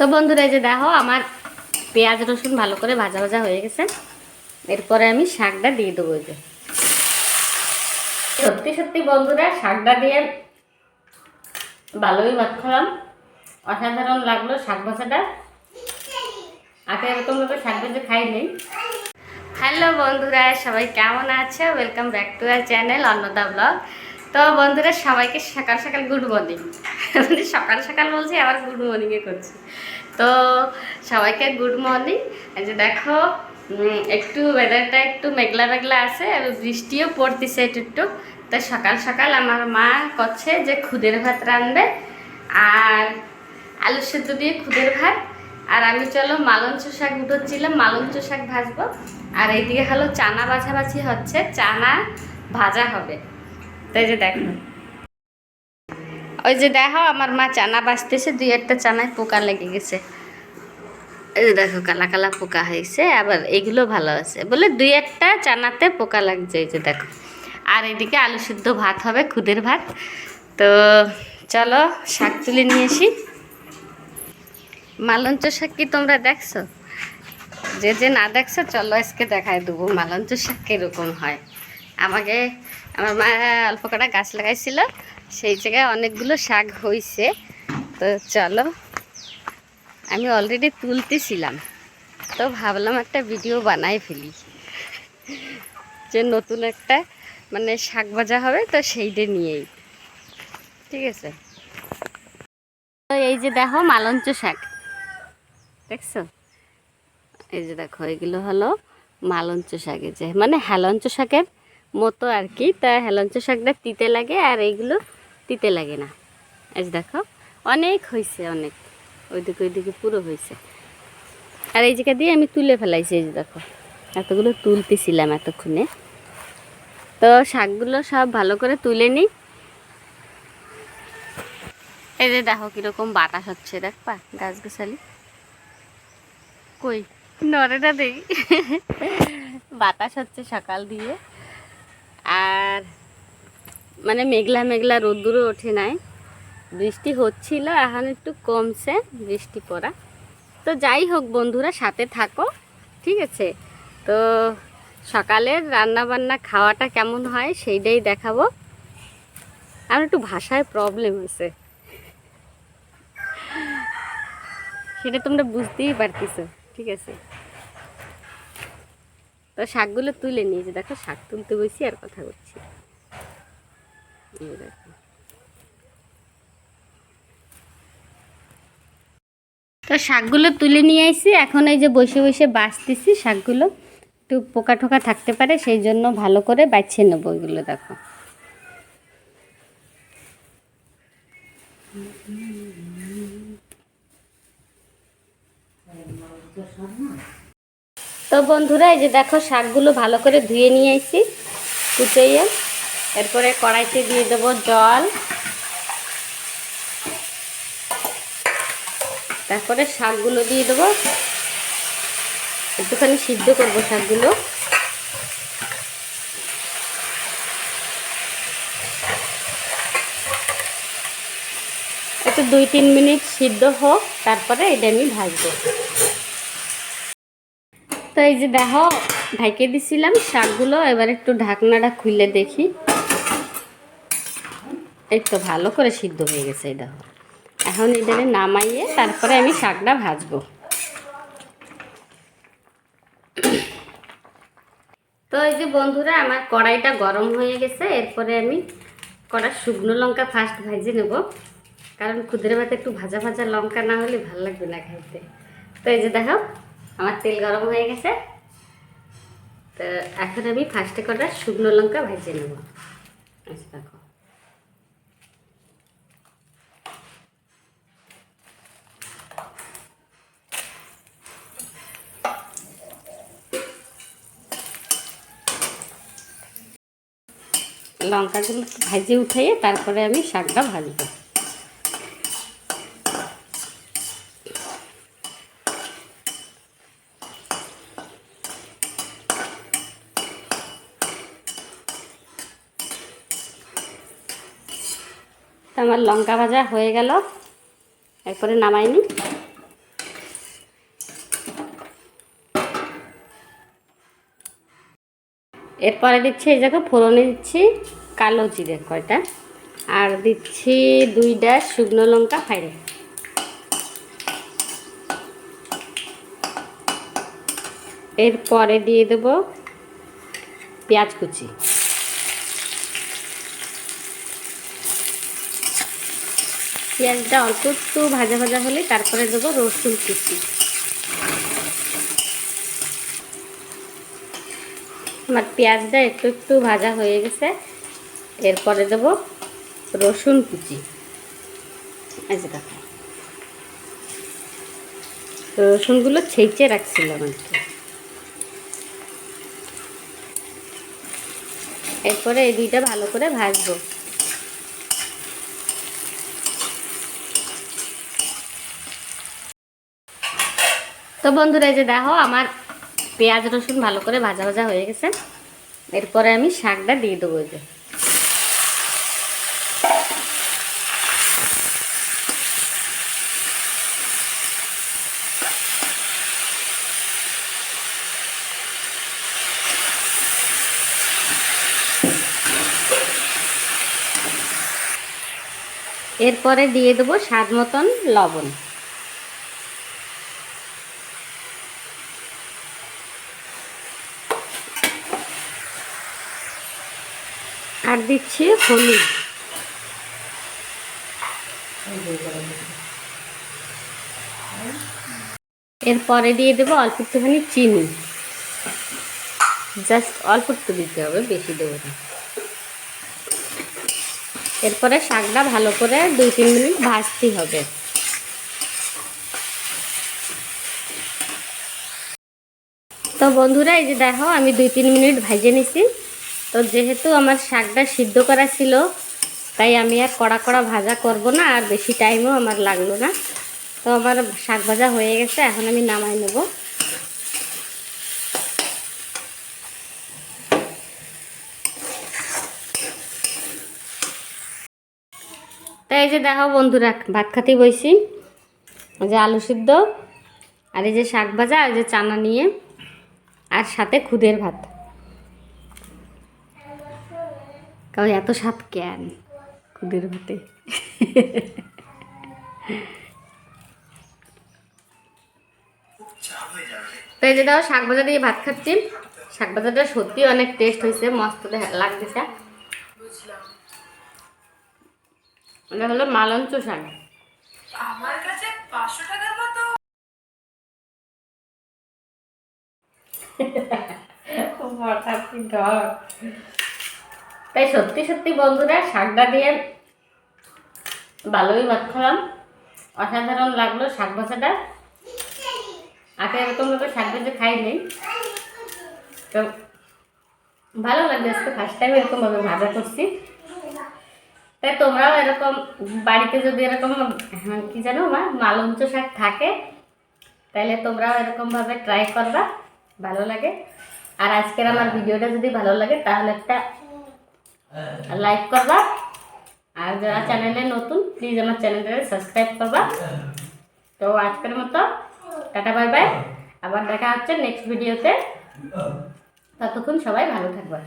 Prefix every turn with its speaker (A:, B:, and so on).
A: তো বন্ধুরা, এই যে দেখো, আমার পেঁয়াজ রসুন ভালো করে ভাজা ভাজা হয়ে গেছে। এরপরে আমি শাকটা দিয়ে দেবো যে। সত্যি সত্যি বন্ধুরা, শাকটা দিয়ে ভালোই ভাত খেলাম। অসাধারণ লাগল শাক ভাজাটা। আগে এরকম ভাবে শাক ভাজা খাইনি। হ্যালো বন্ধুরা, সবাই কেমন আছে? Welcome back to our channel Annada blog তো বন্ধুরা, সবাইকে সকাল সকাল গুড মর্নিং সকাল সকাল বলছি, আবার গুড মর্নিংয়ে করছি। তো সবাইকে গুড মর্নিং যে দেখো একটু ওয়েদারটা একটু মেঘলা মেঘলা আছে, আর বৃষ্টিও পড়তেছে একটু একটু। তো সকাল সকাল আমার মা করছে যে খুদের ভাত রাঁধবে, আর আলু সেদ্ধ দিয়ে খুদের ভাত। আর আমি চলো মালঞ্চ শাক উঠোচ্ছিলাম মালঞ্চ শাক ভাজবো। আর এইদিকে হলো চানা বাছাবাছি হচ্ছে, চানা ভাজা হবে। তাই যে দেখো। ওই যে দেখো, আমার মা চানা বাঁচতেছে, দুই একটা চানায় পোকা লেগে গেছে। এই যে দেখো, কালা কালা পোকা হয়েছে, আবার এগুলো ভালো আছে। বলে দুই একটা চানাতে পোকা লাগছে, এই যে দেখো। আর এদিকে আলু সিদ্ধ ভাত হবে, খুদের ভাত। তো চলো, শাক তুলে নিয়ে আসি। মালঞ্চ শাক কি তোমরা দেখছ? যে যে না দেখছ, চলো আজকে দেখায় দেবো মালঞ্চ শাক কীরকম হয়। আমাকে আমার মা অল্প কটা গাছ লাগাইছিল, সেই জায়গায় অনেকগুলো শাক হয়েছে তো চলো, আমি অলরেডি তুলতেছিলাম। তো ভাবলাম একটা ভিডিও বানাই ফেলি। যে নতুন একটা মানে শাক ভাজা হবে, তো সেইটা নিয়েই। ঠিক আছে? তো এই যে দেখো, মালঞ্চ শাক। দেখছ? এই যে দেখো, এগুলো হলো মালঞ্চ শাক। এই যে মানে হেলঞ্চ শাকের মতো আর কি। তা হেলঞ্চ শাকটা তিতে লাগে আর এইগুলো তিতে লাগে না। এই দেখো, অনেক হয়েছে অনেক। ওইদিকে ওইদিকে পুরো হয়েছে আর এই জায়গা দিয়ে আমি তুলে ফেলাইছি, এই দেখো। এতগুলো তুলতেছিলাম এতক্ষণে। তো শাকগুলো সব ভালো করে তুলে নিই। এই যে দেখো কীরকম বাতাস হচ্ছে, দেখবা? গাছ গাছালি। কই? নড়ে না দেই বাতাস হচ্ছে সকাল দিয়ে। মানে মেঘলা মেঘলা রোদ্দুরও ওঠে নাই। বৃষ্টি হচ্ছিল, এখন একটু কমছে বৃষ্টি পড়া। তো যাই হোক বন্ধুরা, সাথে থাকো, ঠিক আছে? তো সকালের রান্না বান্না খাওয়াটা কেমন হয় সেইটাই দেখাবো। আমার একটু ভাষায় প্রবলেম আছে সেটা তোমরা বুঝতেই পারতেছো, ঠিক আছে? তো শাকগুলো তুলে নিয়ে যে দেখো শাক তুলতে বসি আর কথা বলছি। এই দেখো। তো শাকগুলো তুলে নিয়ে আইসি এখন এই যে বসে বসে বাছতেছি শাকগুলো। একটু পোকা টোকা থাকতে পারে, সেই জন্য ভালো করে বাছিয়ে নেব ওইগুলো দেখো। তো বন্ধুরা, এই যে দেখো শাকগুলো ভালো করে ধুয়ে নিয়ে আইছি, কুচাইয়ে। এরপরে কড়াইতে দিয়ে দেবো জল। তারপরে শাকগুলো দিয়ে দেবো। একটুখানি সিদ্ধ করব শাকগুলো। একটু দুই তিন মিনিট সিদ্ধ হোক, তারপরে এটা আমি ভাজবো। তো এই যে দেখো ঢাকে দিছিলাম শাকগুলো, এবার একটু ঢাকনাটা খুলে দেখি। এই তো ভালো করে সিদ্ধ হয়ে গেছে দেখো। এখন এটাকে নামাইয়ে তারপরে আমি শাকটা ভাজবো। তো এই যে বন্ধুরা, আমার কড়াইটা গরম হয়ে গেছে, এরপরে আমি কড়া শুকনো লঙ্কা ফার্স্ট ভাজে নেব। কারণ খুদের ভাতে একটু ভাজা ভাজা লঙ্কা না হলে ভালো লাগবে না খাইতে তো এই যে দেখো, আমার তেল গরম হয়ে গেছে। তো এখন আমি ফার্স্টে কটা শুকনো লঙ্কা ভেজে নেব। আচ্ছা দেখো। লঙ্কাগুলো ভেজে উঠাইয়ে তারপরে আমি শাকটা ভাজবো। আমার লঙ্কা ভাজা হয়ে গেল। এরপরে নামাইনি এরপরে দিচ্ছি এই জায়গায় ফোড়নে দিচ্ছি কালো জিরে কয়টা? আর দিচ্ছি দুইটা শুকনো লঙ্কা ফাইরে এরপরে দিয়ে দেব পেঁয়াজ কুচি। পেঁয়াজটা অল্প একটু ভাজা ভাজা হলে তারপরে দেবো রসুন কুচি। আমার পেঁয়াজটা একটু একটু ভাজা হয়ে গেছে। এরপরে দেব রসুন কুচি। দেখো। রসুনগুলো ছেঁচে রাখছিলাম আর কি। এরপরে এই দুইটা ভালো করে ভাজবো। তো বন্ধুরা যে দেখো, আমার পেঁয়াজ, রসুন ভালো করে ভাজা ভাজা হয়ে গেছে। এরপরে আমি শাকটা দিয়ে দেবো যে। এরপরে দিয়ে দেবো স্বাদ মতন লবণ। আর দিচ্ছি হলুদ। এরপরে দিয়ে দেবো অল্প একটুখানি চিনি। জাস্ট অল্প একটু দিতে হবে, বেশি দেবো না। এরপরে শাকটা ভালো করে দুই তিন মিনিট ভাজতে হবে। তো বন্ধুরা, এই যে দেখো, আমি দুই তিন মিনিট ভাজে নিছি। তো যেহেতু আমার শাকটা সিদ্ধ করা ছিল, তাই আমি আর কড়া কড়া ভাজা করব না, আর বেশি টাইমও আমার লাগল না। তো আমার শাক ভাজা হয়ে গেছে, এখন আমি নামাই নেব। তাই এই যে দেখো বন্ধুরা, ভাত খাতেই বইছি। যে আলু সিদ্ধ, আর এই যে শাক ভাজা আর যে চানা নিয়ে, আর সাথে খুদের ভাত। কারণ এত স্বাদ কেন খুদের ভাতে তো এই যে দেখো শাক ভাজা দিয়ে ভাত খাচ্ছি। শাক ভাজাটা সত্যি অনেক টেস্ট হয়েছে মস্ত লাগতেছে। এটা হলো মালঞ্চ শাক।
B: আমার কাছে পাঁচশো টাকার মতো।
A: তাই সত্যি সত্যি বন্ধুরা শাকটা দিয়ে ভালোই ভাত খেলাম। অসাধারণ লাগল শাক ভাজাটা। আগে এরকমভাবে শাক ভাজা খাইনি। তো ভালো লাগছে আজকে ফার্স্ট টাইম এরকমভাবে ভাজা করছি। তাই তোমরাও এরকম বাড়িতে যদি এরকম হ্যাঁ, কি জানো আমার মালঞ্চ শাক থাকে তাহলে তোমরাও এরকমভাবে ট্রাই করবা। ভালো লাগে। আর আজকের আমার ভিডিওটা যদি ভালো লাগে তাহলে একটা লাইক করবা। আর যারা চ্যানেলে নতুন প্লিজ আমার চ্যানেলটাকে সাবস্ক্রাইব করবা। তো আজকের মতো, টাটা বাই বাই আবার দেখা হচ্ছে নেক্সট ভিডিওতে ততক্ষণ সবাই ভালো থাকবা।